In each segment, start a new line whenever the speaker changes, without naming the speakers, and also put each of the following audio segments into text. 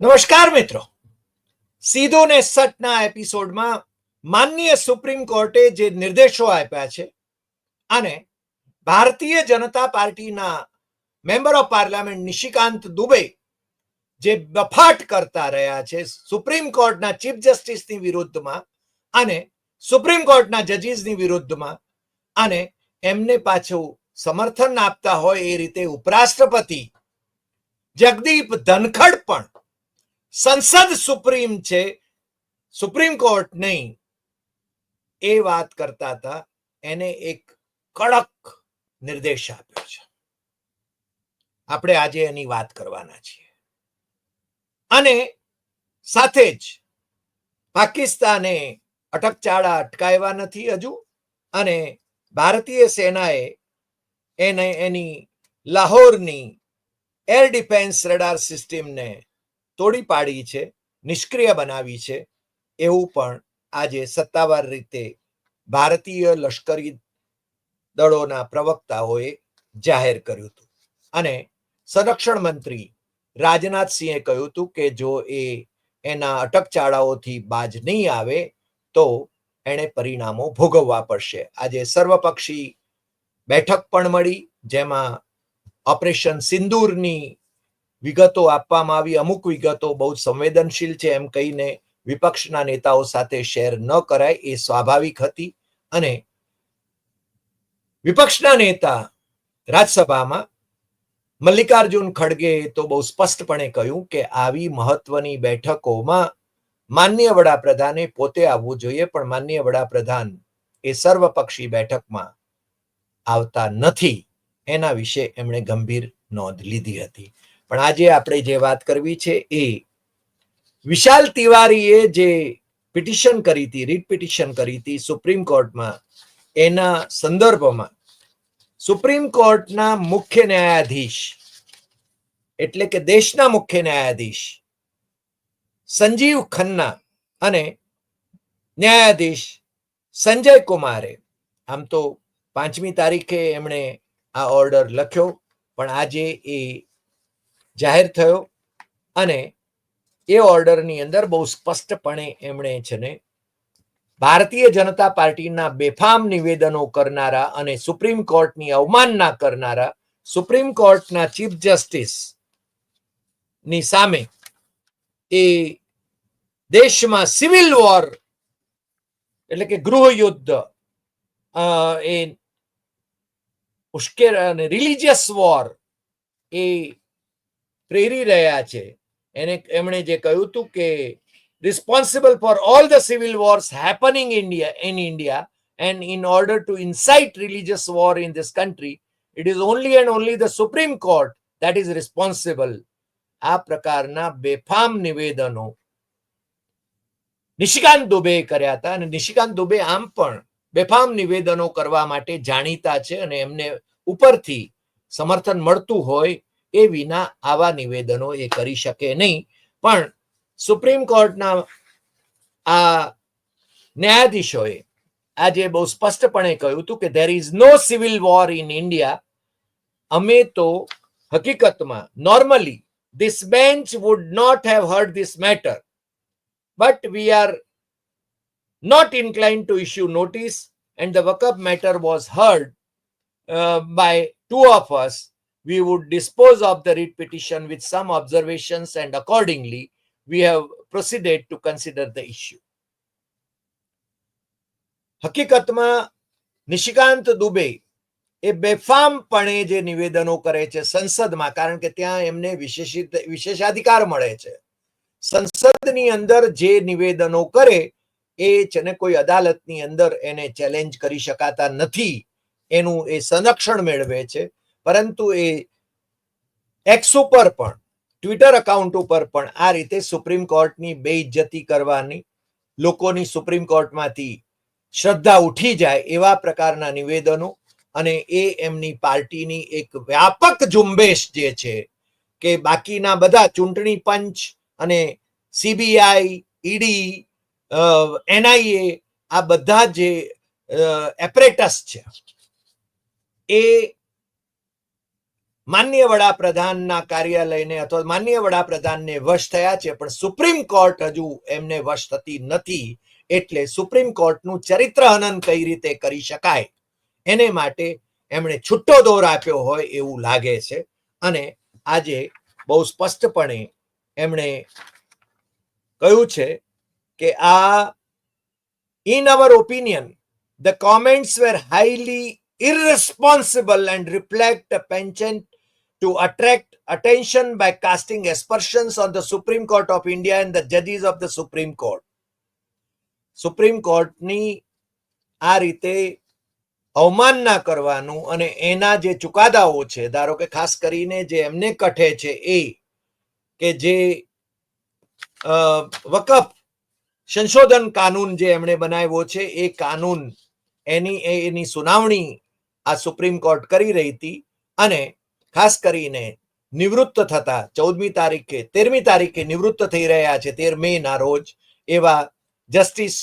નમસ્કાર મિત્રો. સીધો ને સટના એપિસોડમાં માનનીય સુપ્રીમ કોર્ટે જે નિર્દેશો આપ્યા છે અને ભારતીય જનતા પાર્ટીના member of parliament Nishikant Dubey જે બફાટ કરતા રહ્યા છે સુપ્રીમ કોર્ટના ચીફ જસ્ટિસની વિરુદ્ધમાં અને સુપ્રીમ કોર્ટના જજીસની વિરુદ્ધમાં અને એમને પાછું સમર્થન આપતા હોય એ રીતે ઉપરાષ્ટ્રપતિ જગદીપ ધનખડ પણ સંસદ સુપ્રીમ છે, સુપ્રીમ કોર્ટ નહીં. એ વાત કરતા હતા, એને એક કડક નિર્દેશ આપ્યો છે. આપણે આજે એની વાત કરવાના છીએ. અને સાથે જ પાકિસ્તાને અટકચાળા અટકાવ્યા નથી હજુ, અને ભારતીય સેનાએ એને એની લાહોરની એર ડિફેન્સ રડાર સિસ્ટમને તોડી પાડી છે, નિષ્ક્રિય બનાવી છે, એવું પણ આજે સત્તાવાર રીતે ભારતીય લશ્કરી દળોના પ્રવક્તાઓએ જાહેર કર્યું હતું. અને સંરક્ષણ મંત્રી રાજનાથસિંહે કહ્યું હતું કે જો એ એના અટકચાળાઓથી બાજ નહીં આવે, તો એણે પરિણામો ભોગવવા પડશે. આજે સર્વપક્ષી બેઠક પણ મળી, જેમાં ઓપરેશન સિંદૂરની વિગતો આપવામાં આવી. અમુક વિગતો બહુ સંવેદનશીલ છે એમ કહીને વિપક્ષના નેતાઓ સાથે શેર ન કરાય એ સ્વાભાવિક હતી. અને વિપક્ષના નેતા રાજ્યસભામાં મલ્લિકાર્જુન ખડગે તો બહુ સ્પષ્ટપણે કહ્યું કે આવી મહત્વની બેઠકોમાં માન્ય વડાપ્રધાને પોતે આવવું જોઈએ, પણ માન્ય વડાપ્રધાન એ સર્વપક્ષી બેઠકમાં આવતા નથી. એના વિશે એમણે ગંભીર નોંધ લીધી હતી. પણ આજે આપણે જે વાત કરવી છે એ વિશાલ તિવારીએ જે પિટિશન કરી હતી, રીટ પિટિશન કરી હતી સુપ્રીમ કોર્ટમાં, એના સંદર્ભમાં સુપ્રીમ કોર્ટના મુખ્ય ન્યાયાધીશ એટલે કે દેશના મુખ્ય ન્યાયાધીશ સંજીવ ખન્ના અને ન્યાયાધીશ સંજય કુમારે. આમ તો પાંચમી તારીખે એમણે આ ઓર્ડર લખ્યો, પણ આજે એ જાહેર થયો અને એ ઓર્ડરની અંદર બહુ સ્પષ્ટપણે એમણે છે ને ભારતીય જનતા પાર્ટીના બેફામ નિવેદનો કરનારા અને સુપ્રીમ કોર્ટની અવમાનના કરનારા, સુપ્રીમ કોર્ટના ચીફ જસ્ટિસની સામે એ દેશમાં સિવિલ વોર એટલે કે ગૃહ યુદ્ધ એ ઉશ્કેર અને રિલિજિયસ વોર એ પ્રેરી રહ્યા છે એને એમણે જે કહ્યું હતું કે responsible for all the civil wars happening India in India and in order to incite religious war in this country it is only and only the supreme court that is responsible આ પ્રકારના બેફામ નિવેદનો નિશિકાંત દુબે કર્યા હતા અને નિશિકાંત દુબે આમ પણ બેફામ નિવેદનો કરવા માટે જાણીતા છે અને એમને ઉપરથી સમર્થન મળતું હોય એ વિના આવા નિવેદનો એ કરી શકે નહીં પણ સુપ્રીમ કોર્ટના આ ન્યાયાધીશોએ આજે બહુ સ્પષ્ટપણે કહ્યું હતું કે there is no civil war in India અમે તો હકીકતમાં normally bench would not have heard this matter but we are not inclined to issue notice and the Wakab matter was heard uh, by two of us we would dispose of the writ petition with some observations and accordingly, we have proceeded to consider the issue. હકીકતમાં, નિશિકાંત દુબે એ બેફામપણે જે નિવેદનો કરે છે સંસદમાં, કારણ કે ત્યાં એમને વિશેષિત, વિશેષાધિકાર મળે છે. સંસદની અંદર જે નિવેદનો કરે, એ છે ને કોઈ અદાલતની અંદર એને ચેલેન્જ કરી શકાતા નથી. એનું એ સંરક્ષણ મેળવે છે. પરંતુ એ એક્સ ઉપર પણ ટ્વિટર અકાઉન્ટ ઉપર પણ આ રીતે સુપ્રીમ કોર્ટની બેઇજ્જતી કરવાની, લોકોની સુપ્રીમ કોર્ટમાંથી શ્રદ્ધા ઉઠી જાય એવા પ્રકારના નિવેદનો અને એ એમની પાર્ટીની એક વ્યાપક ઝુંબેશ જે છે કે બાકીના બધા ચૂંટણી પંચ અને સીબીઆઈ ઈડી એનઆઈએ આ બધા જે એપરેટસ છે, એ માન્ય વડાપ્રધાનના કાર્યાલયને અથવા માન્ય વડાપ્રધાનને વશ થયા છે, પણ સુપ્રીમ કોર્ટ હજુ એમને વશ થતી નથી એટલે સુપ્રીમ કોર્ટનું ચરિત્ર હનન કઈ રીતે કરી શકાય? એને માટે એમણે છૂટો દોર આપ્યો હોય એવું લાગે છે અને આજે બહુ સ્પષ્ટપણે એમણે કહ્યું છે કે આ in our opinion the comments were highly irresponsible and reflect penchant to attract attention by casting aspersions on the Supreme Court of India and the judges of the Supreme Court. Supreme કોર્ટની આ રીતે અવમાનના કરવાનું અને એના જે ચુકાદાઓ છે, ધારો કે ખાસ કરીને જે એમને કઠે છે એ કે જે વકફ સંશોધન કાનૂન જે એમણે બનાવ્યો છે, એ કાનૂન એની એની સુનાવણી આ સુપ્રીમ કોર્ટ કરી રહી હતી અને ખાસ કરીને નિવૃત્ત થતા ચૌદમી તારીખે, તેરમી તારીખે નિવૃત્ત થઈ રહ્યા છે તેર મે ના રોજ એવા justice,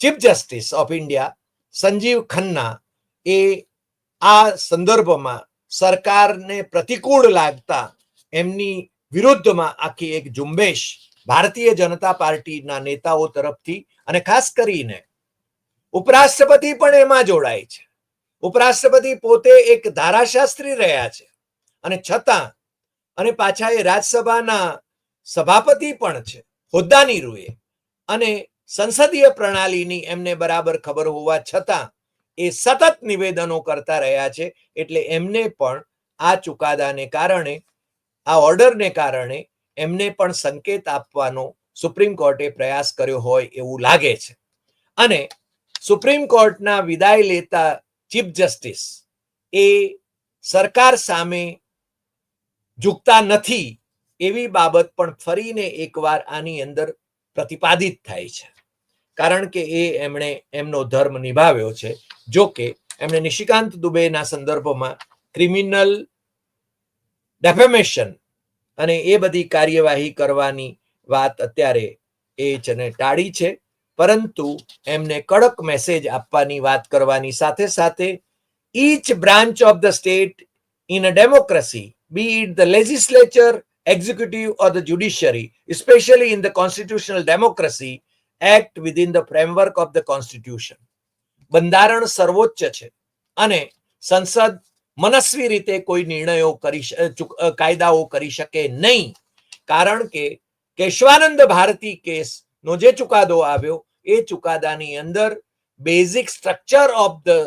chief justice of India Sanjiv Khanna એ આ સંદર્ભમાં સરકારને પ્રતિકૂળ લાગતા એમની વિરુદ્ધમાં આખી એક ઝુંબેશ ભારતીય જનતા પાર્ટીના નેતાઓ તરફથી અને ખાસ કરીને ઉપરાષ્ટ્રપતિ પણ એમાં જોડાય છે. ઉપરાષ્ટ્રપતિ પોતે એક ધારાશાસ્ત્રી રહ્યા છે. અને છતાં અને પાછા એ રાજ્યસભાના સભાપતિ પણ છે, હોદ્દાની રૂએ. અને સંસદીય પ્રણાલીની એમને બરાબર ખબર હોવા છતાં એ સતત નિવેદનો કરતા રહ્યા છે, એટલે એમને પણ આ ચુકાદાને કારણે, આ ઓર્ડરને કારણે એમને પણ સંકેત આપવાનો સુપ્રીમ કોર્ટે પ્રયાસ કર્યો હોય એવું લાગે છે. અને સુપ્રીમ કોર્ટના વિદાય લેતા ચીફ જસ્ટિસ એ સરકાર સામે ઝૂકતા નથી એવી બાબત પણ ફરીને એકવાર આની અંદર પ્રતિપાદિત થાય છે. કારણ કે એ એમણે એમનો ધર્મ નિભાવ્યો છે. જો કે એમણે નિશિકાંત દુબેના સંદર્ભમાં ક્રિમિનલ ડેફેમેશન અને એ બધી કાર્યવાહી કરવાની વાત અત્યારે એ જને ટાળી છે. પરંતુ એમને કડક મેસેજ આપવાની વાત કરવાની સાથે સાથે each branch of the state in a democracy be it the legislature executive or the judiciary, especially in the constitutional democracy, act within the framework of the constitution. બંધારણ સર્વોચ્ચ છે અને સંસદ મનસ્વી રીતે કોઈ નિર્ણયો કરી કાયદાઓ કરી શકે નહીં કારણ કે કેશવાનંદ ભારતી કેસ નો જે ચુકાદો આવ્યો એ ચુકાદાની અંદર basic structure of the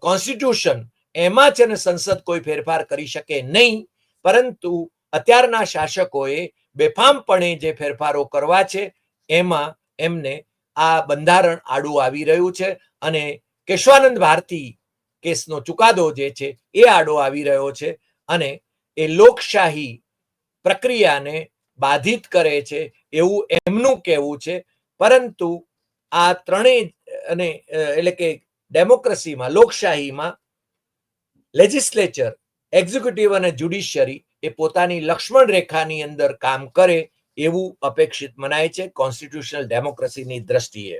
constitution એમાં છે ને સંસદ કોઈ ફેરફાર કરી શકે નહીં, પરંતુ અત્યારના શાસકોએ બેફામપણે જે ફેરફારો કરવા છે, એમાં એમને આ બંધારણ આડું આવી રહ્યું છે અને કેશવાનંદ ભારતી કેસનો ચુકાદો જે છે એ આડો આવી રહ્યો છે અને એ લોકશાહી પ્રક્રિયાને બાધિત કરે છે એવું એમનું કહેવું છે. પરંતુ આ ત્રણેય અને એટલે કે ડેમોક્રેસીમાં, લોકશાહીમાં લેજિસ્લેચર એક્ઝિક્યુટિવ અને જ્યુડિશિયરી એ પોતાની લક્ષ્મણ રેખાની અંદર કામ કરે એવું અપેક્ષિત મનાય છે કોન્સ્ટિટ્યુશનલ ડેમોક્રેસીની દ્રષ્ટિએ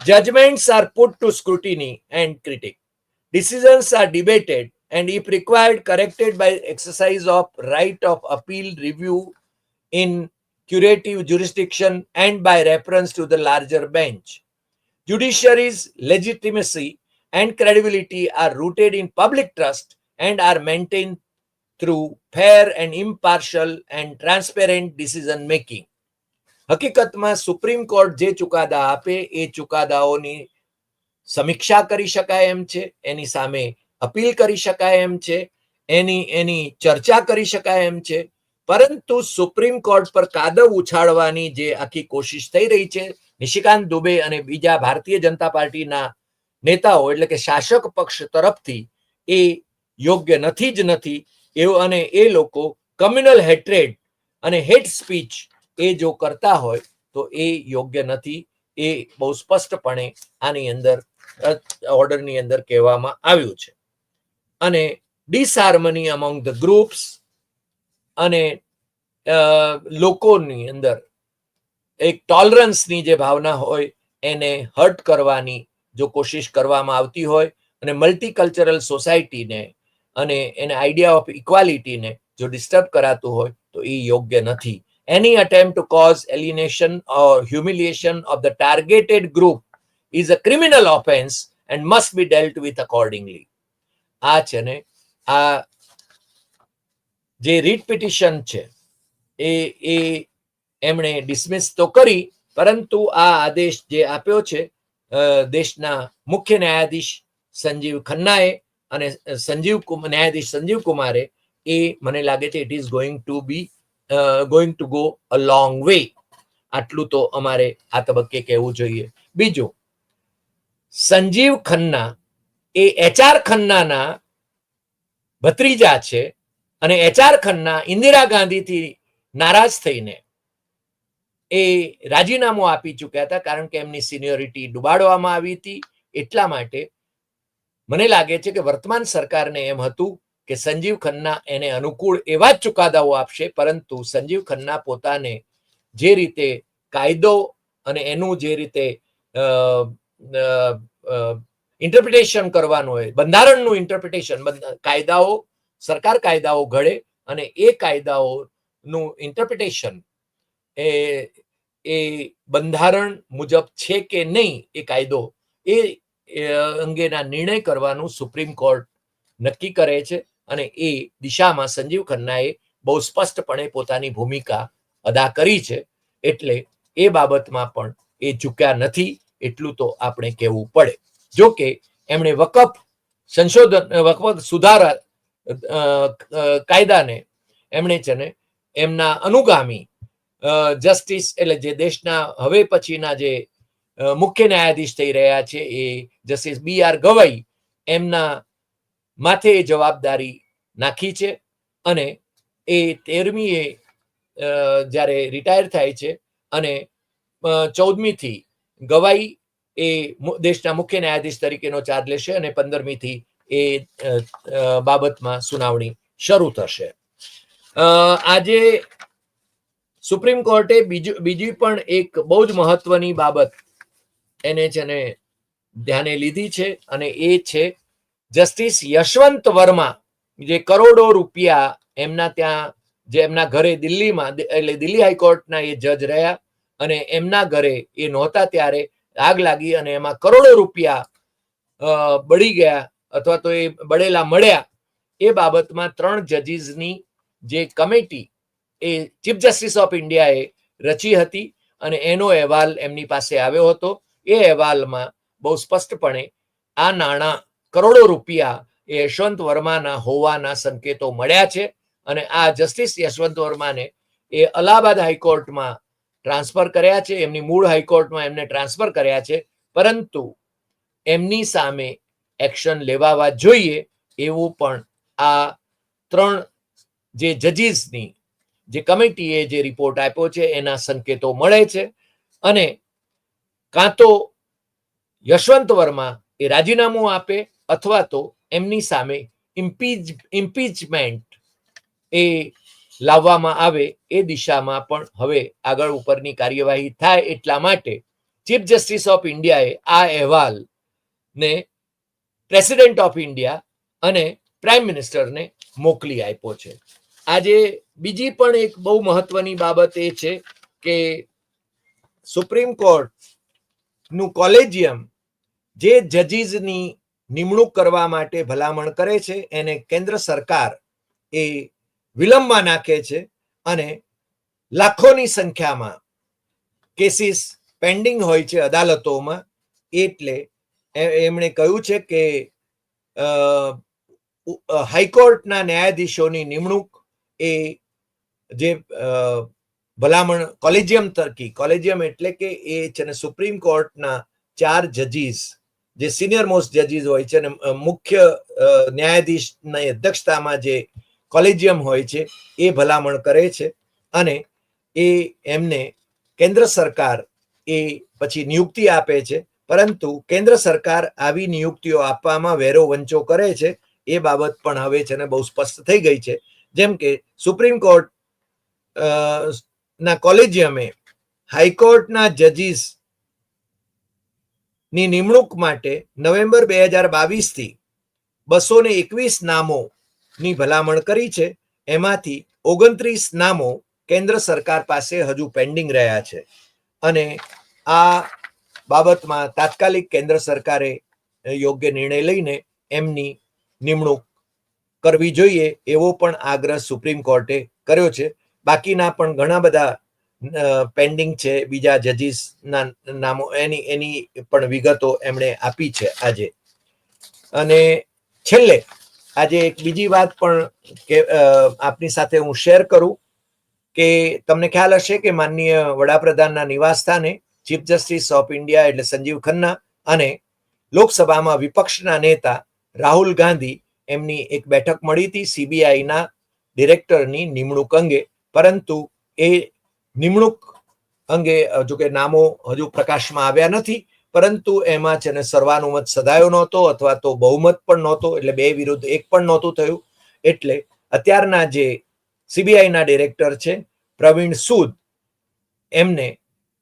judgments are put to scrutiny and critic decisions are debated and if required corrected by exercise of right of appeal review in curative jurisdiction and by reference to the larger bench judiciary's legitimacy and credibility are rooted in public trust and are maintained through fair and impartial and transparent decision making. હકીકતમાં Supreme Court જે ચુકાદા આપે, એ ચુકાદાઓની સમીક્ષા કરી શકાય એમ છે, એની સામે appeal કરી શકાય એમ છે, એની એની ચર્ચા કરી શકાય એમ છે. પરંતુ સુપ્રીમ કોર્ટ પર કાદવ ઉછાળવાની જે આખી કોશિશ થઈ રહી છે, નિશિકાંત દુબે અને બીજા ભારતીય જનતા પાર્ટીના નેતાઓ એટલે કે શાસક પક્ષ તરફથી એ યોગ્ય નથી જ નથી. એવું અને એ લોકો કમ્યુનલ હેટ્રેડ અને હેટ સ્પીચ એ જો કરતા હોય તો એ યોગ્ય નથી. એ બહુ સ્પષ્ટપણે આની અંદર ઓર્ડરની અંદર કહેવામાં આવ્યું છે. અને ડિસહાર્મની અમોંગ ધ ગ્રુપ્સ અને લોકોની અંદર એક ટોલરન્સની જે ભાવના હોય એને હર્ટ કરવાની જો કોશિશ કરવામાં આવતી હોય અને મલ્ટીકલ્ચરલ સોસાયટીને અને એને આઈડિયા ઓફ ઇક્વાલિટીને જો ડિસ્ટર્બ કરાતું હોય તો એ યોગ્ય નથી એની attempt to cause alienation or humiliation of the targeted group is a criminal offense and must be dealt with accordingly આ છે ને આ જે રીટ પિટિશન છે એ એ એમણે ડિસમિસ તો કરી પરંતુ આ આદેશ જે આપ્યો છે અ, દેશના મુખ્ય ન્યાયાધીશ સંજીવ ખન્નાએ અને સંજીવ ન્યાયાધીશ સંજીવ કુમારે એ મને લાગે છે it is going to be going to go a long way આટલું તો અમારે આ તબક્કે કહેવું જોઈએ. બીજું, સંજીવ ખન્ના એ એચઆર ખન્નાના ભત્રીજા છે અને એચઆર ખન્ના ઇન્દિરા ગાંધીથી નારાજ થઈને એ રાજીનામું આપી ચૂક્યા હતા કારણ કે એમની સિનિયોરિટી ડુબાડવામાં આવી હતી. એટલા માટે મને લાગે છે કે વર્તમાન સરકારને એમ હતું કે સંજીવ ખન્ના એને અનુકૂળ એવા જ ચુકાદાઓ આપશે, પરંતુ સંજીવ ખન્ના પોતાને જે રીતે કાયદો અને એનું જે રીતે ઇન્ટરપ્રિટેશન કરવાનું હોય, બંધારણનું ઇન્ટરપ્રિટેશન કાયદાઓ, સરકાર કાયદાઓ ઘડે અને એ કાયદાઓનું ઇન્ટરપ્રિટેશન એ એ બંધારણ મુજબ છે કે નહીં એ કાયદો એ અંગેના નિર્ણય કરવાનું સુપ્રીમ કોર્ટ નક્કી કરે છે અને એ દિશામાં સંજીવ ખન્નાએ બહુ સ્પષ્ટપણે પોતાની ભૂમિકા અદા કરી છે એટલે એ બાબતમાં પણ એ ચૂક્યા નથી એટલું તો આપણે કહેવું પડે. જો કે એમણે વકફ સંશોધન, વકફ સુધારા કાયદાને એમણે છે ને એમના અનુગામી જસ્ટિસ એટલે જે દેશના હવે પછીના જે મુખ્ય ન્યાયાધીશ થઈ રહ્યા છે એ જસ્ટિસ બી આર ગવાઈ એમના માથે એ જવાબદારી નાખી છે અને એ તેરમીએ જ્યારે રિટાયર થાય છે અને ચૌદમીથી ગવાઈ એ દેશના મુખ્ય ન્યાયાધીશ તરીકેનો ચાર્જ લેશે અને પંદરમીથી એ બાબતમાં સુનાવણી શરૂ થશે. આજે સુપ્રીમ કોર્ટે બીજું, બીજી પણ એક બહુ જ મહત્વની બાબત એને છે ને ધ્યાને લીધી છે અને એ છે જસ્ટિસ યશવંત વર્મા જે કરોડો રૂપિયા એમના ત્યાં, જે એમના ઘરે દિલ્હીમાં, એટલે દિલ્હી હાઈકોર્ટના એ જજ રહ્યા અને એમના ઘરે એ નહોતા ત્યારે આગ લાગી અને એમાં કરોડો રૂપિયા બળી ગયા અથવા તો એ બળેલા મળ્યા. એ બાબતમાં ત્રણ જજીસની જે કમિટી એ ચીફ જસ્ટિસ ઓફ ઇન્ડિયાએ રચી હતી અને એનો અહેવાલ એમની પાસે આવ્યો હતો. એ અહેવાલમાં બહુ સ્પષ્ટપણે આ નાણાં કરોડો રૂપિયા એ યશવંત વર્માના હોવાના સંકેતો મળ્યા છે અને આ જસ્ટિસ યશવંત વર્માને એ અલ્હાબાદ હાઈકોર્ટમાં ટ્રાન્સફર કર્યા છે. એમની મૂળ હાઈકોર્ટમાં એમને ટ્રાન્સફર કર્યા છે. પરંતુ એમની સામે એક્શન લેવાવા જોઈએ એવું પણ આ ત્રણ જે જજીસની જે કમિટીએ જે રિપોર્ટ આપ્યો છે, એના સંકેતો મળે છે. અને કાં તો યશવંત વર્મા એ રાજીનામું આપે અથવા તો એમની સામે ઇમ્પીચ ઇમ્પીચમેન્ટ એ લાવવામાં આવે એ દિશામાં પણ હવે આગળ ઉપરની કાર્યવાહી થાય એટલા માટે ચીફ જસ્ટિસ ઓફ ઇન્ડિયાએ આ અહેવાલને પ્રેસિડેન્ટ ઓફ ઇન્ડિયા અને પ્રાઇમ મિનિસ્ટરને મોકલી આપ્યો છે. આજે બીજી પણ એક બહુ મહત્વની બાબત એ છે કે સુપ્રીમ કોર્ટનું કોલેજિયમ જે જજીસની નિમણૂક કરવા માટે ભલામણ કરે છે, એને કેન્દ્ર સરકાર એ વિલંબમાં નાખે છે અને લાખોની સંખ્યામાં કેસીસ પેન્ડિંગ હોય છે અદાલતોમાં. એટલે એમણે કહ્યું છે કે હાઈકોર્ટના ન્યાયાધીશોની નિમણૂક એ જે ભલામણ, કોલેજિયમ તરકી, કોલેજિયમ એટલે કે એ છે ને સુપ્રીમ કોર્ટના ચાર જજીસ, જે સિનિયર મોસ્ટ જજીસ હોય છે અને મુખ્ય ન્યાયાધીશની અધ્યક્ષતામાં જે કોલેજિયમ હોય છે, એ ભલામણ કરે છે અને એ એમને કેન્દ્ર સરકાર એ પછી નિયુક્તિ આપે છે, પરંતુ કેન્દ્ર સરકાર આવી નિયુક્તિઓ આપવામાં વેરો વંચો કરે છે, એ બાબત પણ હવે છે ને બહુ સ્પષ્ટ થઈ ગઈ છે. જેમ કે સુપ્રીમ કોર્ટ ના કોલેજિયમે હાઈકોર્ટના જજીસની નિમણૂક માટે નવેમ્બર બે હજાર બાવીસથી બસો ને એકવીસ નામો ની ભલામણ કરી છે. એમાંથી ઓગણત્રીસ નામો કેન્દ્ર સરકાર પાસે હજુ પેન્ડિંગ રહ્યા છે. અને આ બાબતમાં તાત્કાલિક કેન્દ્ર સરકારે યોગ્ય નિર્ણય લઈને એમની નિમણૂક કરવી જોઈએ એવો પણ આગ્રહ સુપ્રીમ કોર્ટે કર્યો છે. બાકીના પણ ઘણા બધા પેન્ડિંગ છે. બીજા જજીસના નામો, એની એની પણ વિગતો એમણે આપી છે આજે. અને છેલ્લે, આજે એક બીજી વાત પણ કે આપની સાથે હું શેર કરું કે તમને ખ્યાલ હશે કે માનનીય વડાપ્રધાનના નિવાસ સ્થાને ચીફ જસ્ટિસ ઓફ ઇન્ડિયા એટલે સંજીવ ખન્ના અને લોકસભામાં વિપક્ષના નેતા રાહુલ ગાંધી એમની એક બેઠક મળી હતી સીબીઆઈના ડિરેક્ટરની નિમણૂક અંગે. પરંતુ એ નિમણૂક અંગે જો કે નામો હજુ પ્રકાશમાં આવ્યા નથી, પરંતુ એમાં છે ને સર્વાનુમત સદાયો નહોતો અથવા તો બહુમત પણ નહોતો, એટલે બે વિરુદ્ધ એક પણ નહોતું થયું. એટલે અત્યારના જે સીબીઆઈના ડિરેક્ટર છે, પ્રવીણ સૂદ, એમને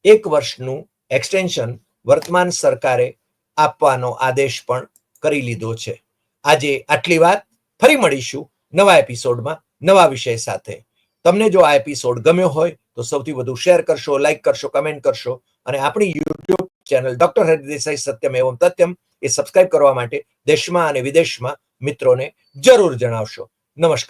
એક વર્ષનું એક્સટેન્શન વર્તમાન સરકારે આપવાનો આદેશ પણ કરી લીધો છે. આજે આટલી વાત. ફરી મળીશું નવા એપિસોડમાં નવા વિષય સાથે. તમને જો આ એપિસોડ ગમ્યો હોય, તો સૌથી વધુ શેર કરશો, લાઈક કરશો, કમેન્ટ કરશો અને આપણી YouTube channel doctor Hari Desai Satyam એવમ તત્યમ એ સબસ્ક્રાઇબ કરવા માટે દેશમાં અને વિદેશમાં મિત્રોને જરૂર જણાવશો. નમસ્કાર.